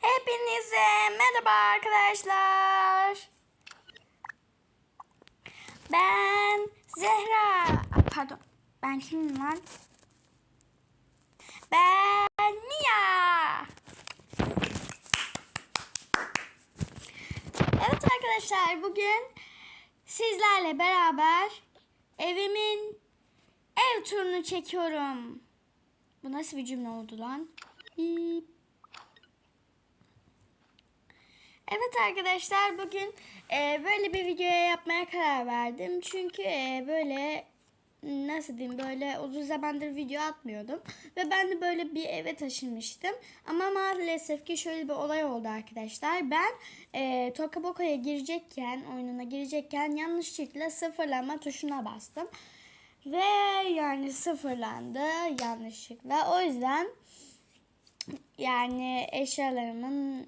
Hepinize merhaba arkadaşlar. Ben Zehra. Pardon. Ben kimim lan? Ben Mia. Evet arkadaşlar bugün sizlerle beraber evimin ev turunu çekiyorum. Bu nasıl bir cümle oldu lan? Bip. Evet arkadaşlar bugün e, böyle bir videoya yapmaya karar verdim. Çünkü e, böyle nasıl diyeyim böyle uzun zamandır video atmıyordum. Ve ben de böyle bir eve taşınmıştım. Ama maalesef ki şöyle bir olay oldu arkadaşlar. Ben e, Tokaboka'ya girecekken, oyununa girecekken yanlışlıkla sıfırlama tuşuna bastım. Ve yani sıfırlandı yanlışlıkla. O yüzden yani eşyalarımın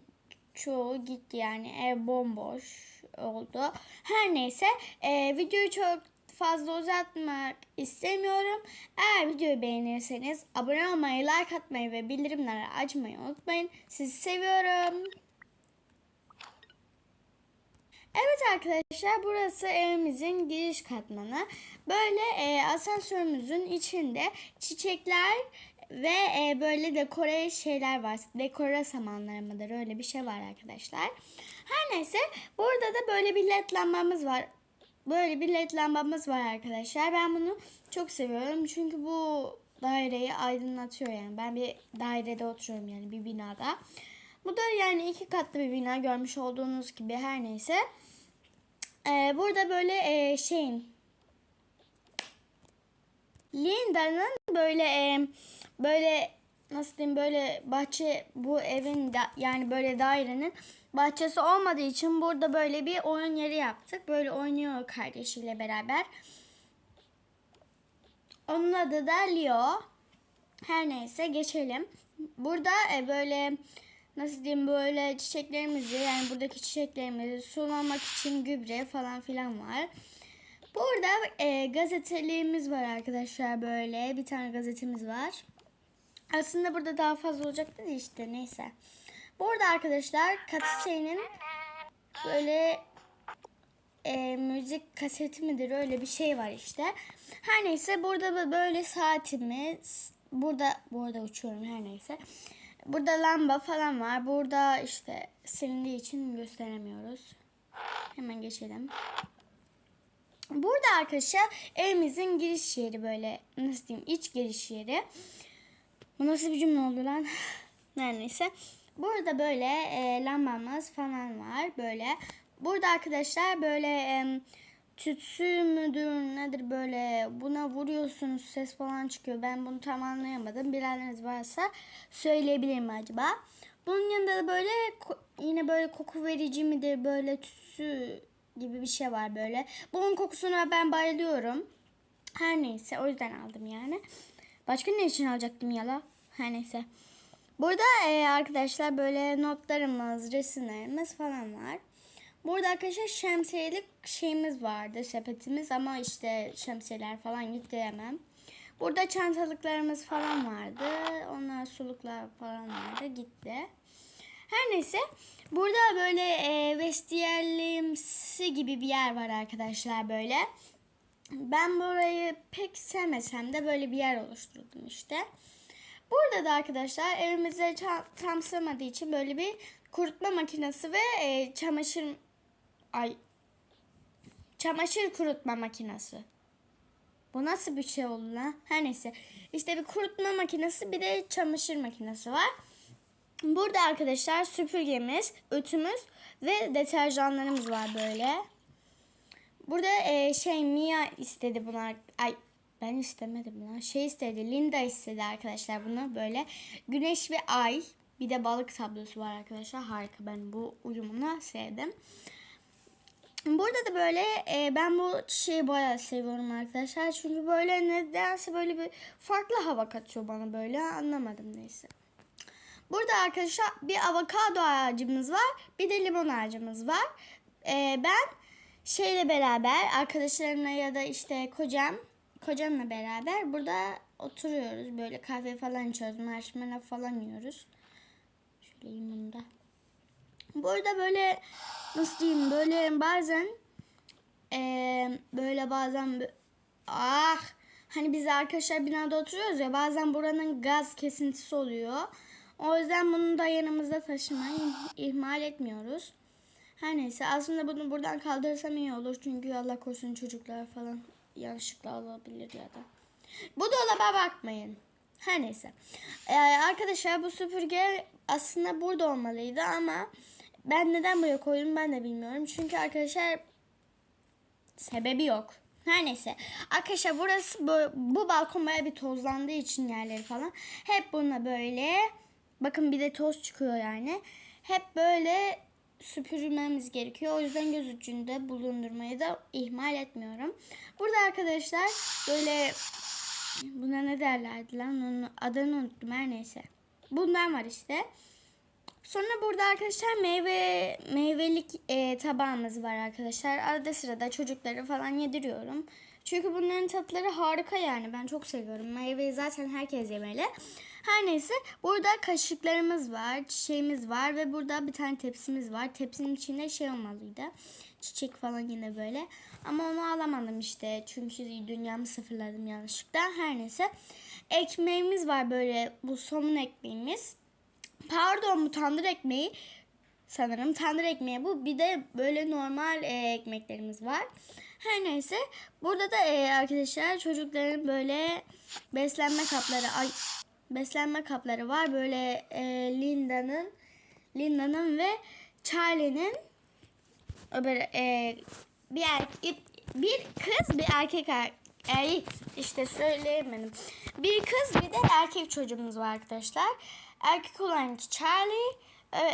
çoğu gitti yani ev bomboş oldu. Her neyse e, videoyu çok fazla uzatmak istemiyorum. Eğer videoyu beğenirseniz abone olmayı, like atmayı ve bildirimleri açmayı unutmayın. Sizi seviyorum. Evet arkadaşlar burası evimizin giriş katmanı. Böyle e, asansörümüzün içinde çiçekler ve e, böyle dekore şeyler var. Dekore samanları mıdır öyle bir şey var arkadaşlar. Her neyse burada da böyle bir led lambamız var. Böyle bir led lambamız var arkadaşlar. Ben bunu çok seviyorum. Çünkü bu daireyi aydınlatıyor yani. Ben bir dairede oturuyorum yani bir binada. Bu da yani iki katlı bir bina görmüş olduğunuz gibi her neyse. Ee, burada böyle e, şeyin Linda'nın böyle e, böyle nasıl diyeyim böyle bahçe bu evin da, yani böyle dairenin bahçesi olmadığı için burada böyle bir oyun yeri yaptık. Böyle oynuyor kardeşiyle beraber. Onun adı da Leo. Her neyse geçelim. Burada e, böyle nasıl diyeyim böyle çiçeklerimizi yani buradaki çiçeklerimizi sulamak için gübre falan filan var. Burada e, gazeteliğimiz var arkadaşlar böyle bir tane gazetemiz var. Aslında burada daha fazla olacaktı da işte neyse. Burada arkadaşlar Katise'nin böyle e, müzik kaseti midir öyle bir şey var işte. Her neyse burada da böyle saatimiz. Burada burada uçuyorum her neyse. Burada lamba falan var. Burada işte silindiği için gösteremiyoruz. Hemen geçelim. Burada arkadaşlar evimizin giriş yeri böyle nasıl diyeyim iç giriş yeri. Bu nasıl bir cümle oldu lan? Her neyse. Burada böyle e, lambamız falan var böyle. Burada arkadaşlar böyle e, tütsü müdür nedir böyle buna vuruyorsunuz ses falan çıkıyor. Ben bunu tam anlayamadım. Bilenleriniz varsa söyleyebilir mi acaba? Bunun yanında da böyle yine böyle koku verici midir böyle tütsü gibi bir şey var böyle. Bunun kokusuna ben bayılıyorum. Her neyse o yüzden aldım yani. Başka ne için alacaktım yala? Her neyse. Burada e, arkadaşlar böyle notlarımız, resimlerimiz falan var. Burada arkadaşlar şemsiyelik şeyimiz vardı, sepetimiz ama işte şemsiyeler falan gitti hemen. Burada çantalıklarımız falan vardı. Onlar suluklar falan vardı, gitti. Her neyse burada böyle e, vestiyerlimsi gibi bir yer var arkadaşlar böyle. Ben burayı pek sevmesem de böyle bir yer oluşturdum işte. Burada da arkadaşlar evimize tam sığmadığı için böyle bir kurutma makinesi ve e, çamaşır ay çamaşır kurutma makinesi. Bu nasıl bir şey oldu lan? Her neyse. İşte bir kurutma makinesi bir de çamaşır makinesi var. Burada arkadaşlar süpürgemiz, ütümüz ve deterjanlarımız var böyle. Burada e, şey Mia istedi bunlar. Ay ben istemedim lan. Şey istedi. Linda istedi arkadaşlar bunu böyle. Güneş ve ay. Bir de balık tablosu var arkadaşlar. Harika. Ben bu uyumunu sevdim. Burada da böyle e, ben bu şeyi bayağı seviyorum arkadaşlar. Çünkü böyle nedense böyle bir farklı hava katıyor bana böyle. Anlamadım neyse. Burada arkadaşlar bir avokado ağacımız var. Bir de limon ağacımız var. E, ben şeyle beraber arkadaşlarımla ya da işte kocam kocamla beraber burada oturuyoruz. Böyle kahve falan içiyoruz. Marshmallow falan yiyoruz. Şöyle bunu da. Burada böyle nasıl diyeyim böyle bazen eee, böyle bazen ah hani biz arkadaşlar binada oturuyoruz ya bazen buranın gaz kesintisi oluyor. O yüzden bunu da yanımızda taşımayı ihmal etmiyoruz. Her neyse aslında bunu buradan kaldırırsam iyi olur. Çünkü Allah korusun çocuklar falan yanlışlıkla alabilir ya da. Bu dolaba bakmayın. Her neyse. Ee, arkadaşlar bu süpürge aslında burada olmalıydı ama ben neden buraya koydum ben de bilmiyorum. Çünkü arkadaşlar sebebi yok. Her neyse. Arkadaşlar burası bu, bu balkon baya bir tozlandığı için yerleri falan. Hep bununla böyle bakın bir de toz çıkıyor yani. Hep böyle süpürmemiz gerekiyor. O yüzden göz ucunda bulundurmayı da ihmal etmiyorum. Burada arkadaşlar böyle buna ne derlerdi lan onun adını unuttum her neyse. Bundan var işte. Sonra burada arkadaşlar meyve meyvelik e, tabağımız var arkadaşlar. Arada sırada çocukları falan yediriyorum. Çünkü bunların tatları harika yani. Ben çok seviyorum. Meyveyi zaten herkes yemeli. Her neyse burada kaşıklarımız var, çiçeğimiz var ve burada bir tane tepsimiz var. Tepsinin içinde şey olmalıydı. Çiçek falan yine böyle. Ama onu alamadım işte. Çünkü dünyamı sıfırladım yanlışlıkla. Her neyse. Ekmeğimiz var böyle bu somun ekmeğimiz. Pardon bu tandır ekmeği. Sanırım tandır ekmeği bu. Bir de böyle normal e, ekmeklerimiz var. Her neyse. Burada da e, arkadaşlar çocukların böyle beslenme kapları ay beslenme kapları var. Böyle e, Linda'nın Linda'nın ve Charlie'nin öbür e, bir erkek bir kız bir erkek er, ay, işte söyleyemedim. Bir kız bir de erkek çocuğumuz var arkadaşlar. Erkek olanki Charlie,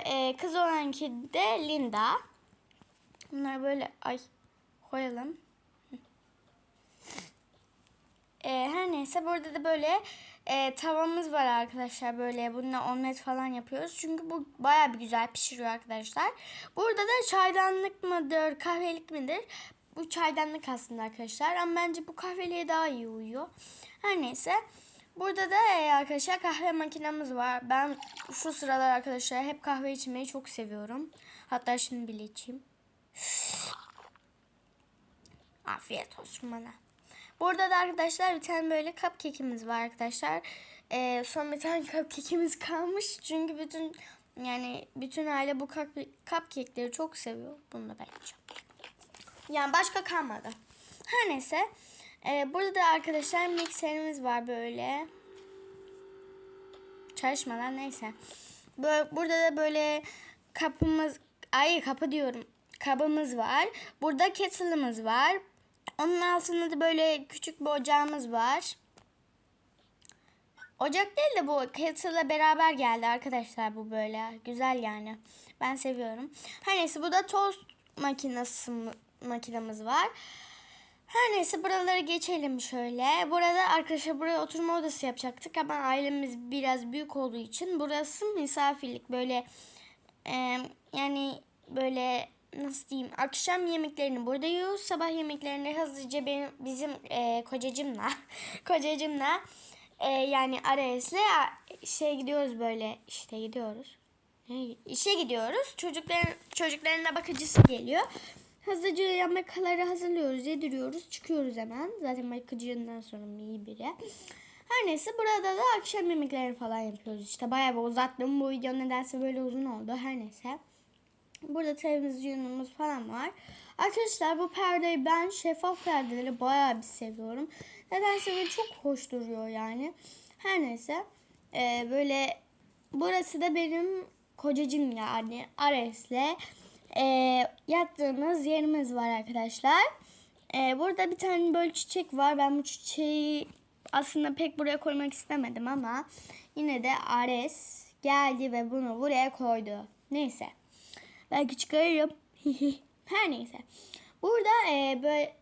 e, kız olanki de Linda. Bunları böyle ay koyalım. E, her neyse burada da böyle e, tavamız var arkadaşlar böyle bununla omlet falan yapıyoruz. Çünkü bu baya bir güzel pişiriyor arkadaşlar. Burada da çaydanlık mıdır kahvelik midir? Bu çaydanlık aslında arkadaşlar ama bence bu kahveliğe daha iyi uyuyor. Her neyse. Burada da e, arkadaşlar kahve makinemiz var. Ben şu sıralar arkadaşlar hep kahve içmeyi çok seviyorum. Hatta şimdi bile içeyim. Afiyet olsun bana. Burada da arkadaşlar bir tane böyle cupcake'imiz var arkadaşlar. Ee, son bir tane cupcake'imiz kalmış. Çünkü bütün yani bütün aile bu cup- cupcake'leri çok seviyor. Bunu da ben yiyeceğim. Yani başka kalmadı. Her neyse. Ee, burada da arkadaşlar mikserimiz var böyle. Çalışmadan neyse. Böyle, burada da böyle kapımız, ay kapı diyorum. Kabımız var. Burada kettle'ımız var. Onun altında da böyle küçük bir ocağımız var. Ocak değil de bu kettle'la beraber geldi arkadaşlar bu böyle. Güzel yani. Ben seviyorum. Her neyse bu da tost makinesi makinemiz var. Her neyse buraları geçelim şöyle. Burada arkadaşlar buraya oturma odası yapacaktık ama ailemiz biraz büyük olduğu için burası misafirlik. Böyle e, yani böyle nasıl diyeyim akşam yemeklerini burada yiyoruz. Sabah yemeklerini hızlıca benim bizim e, kocacımla kocacımla e, yani Ares'le şey gidiyoruz böyle işte gidiyoruz. İşe gidiyoruz. Çocukların çocukların da bakıcısı geliyor. Hızlıca yemekleri hazırlıyoruz, yediriyoruz, çıkıyoruz hemen. Zaten bakıcından sonra iyi biri. Her neyse burada da akşam yemekleri falan yapıyoruz. İşte bayağı bir uzattım. Bu video nedense böyle uzun oldu. Her neyse. Burada televizyonumuz falan var. Arkadaşlar bu perdeyi ben şeffaf perdeleri bayağı bir seviyorum. Nedense böyle çok hoş duruyor yani. Her neyse. Ee, böyle burası da benim kocacım yani Ares'le e, yattığımız yerimiz var arkadaşlar. E, burada bir tane böyle çiçek var. Ben bu çiçeği aslında pek buraya koymak istemedim ama yine de Ares geldi ve bunu buraya koydu. Neyse. Belki çıkarırım. Her neyse. Burada e, böyle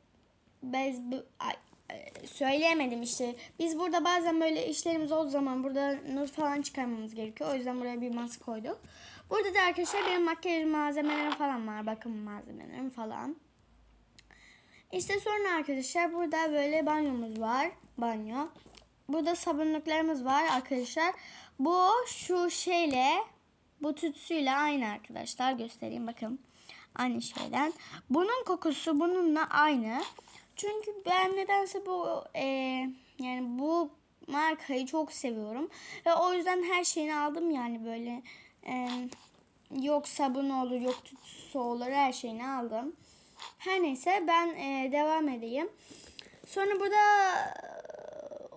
bez bu, ay, e, söyleyemedim işte. Biz burada bazen böyle işlerimiz olduğu zaman burada nur falan çıkarmamız gerekiyor. O yüzden buraya bir masa koyduk. Burada da arkadaşlar benim makyaj malzemelerim falan var. Bakım malzemelerim falan. İşte sonra arkadaşlar burada böyle banyomuz var. Banyo. Burada sabunluklarımız var arkadaşlar. Bu şu şeyle Bu tütsüyle aynı arkadaşlar. Göstereyim bakın. Aynı şeyden. Bunun kokusu bununla aynı. Çünkü ben nedense bu e, yani bu markayı çok seviyorum. Ve o yüzden her şeyini aldım yani böyle. E, yok sabun olur yok tütsüsü olur her şeyini aldım. Her neyse ben e, devam edeyim. Sonra burada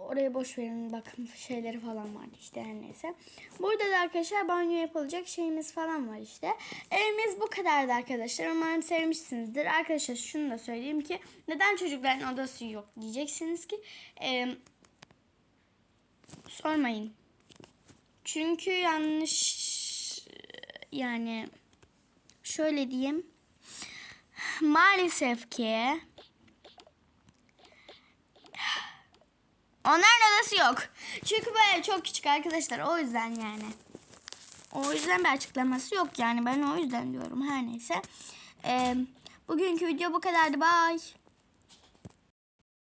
oraya boş verin bakın şeyleri falan var işte her neyse. Burada da arkadaşlar banyo yapılacak şeyimiz falan var işte. Evimiz bu kadardı arkadaşlar. Umarım sevmişsinizdir. Arkadaşlar şunu da söyleyeyim ki neden çocukların odası yok diyeceksiniz ki e, sormayın. Çünkü yanlış yani şöyle diyeyim. Maalesef ki onların odası yok. Çünkü böyle çok küçük arkadaşlar. O yüzden yani. O yüzden bir açıklaması yok yani. Ben o yüzden diyorum. Her neyse. Ee, bugünkü video bu kadardı. Bye.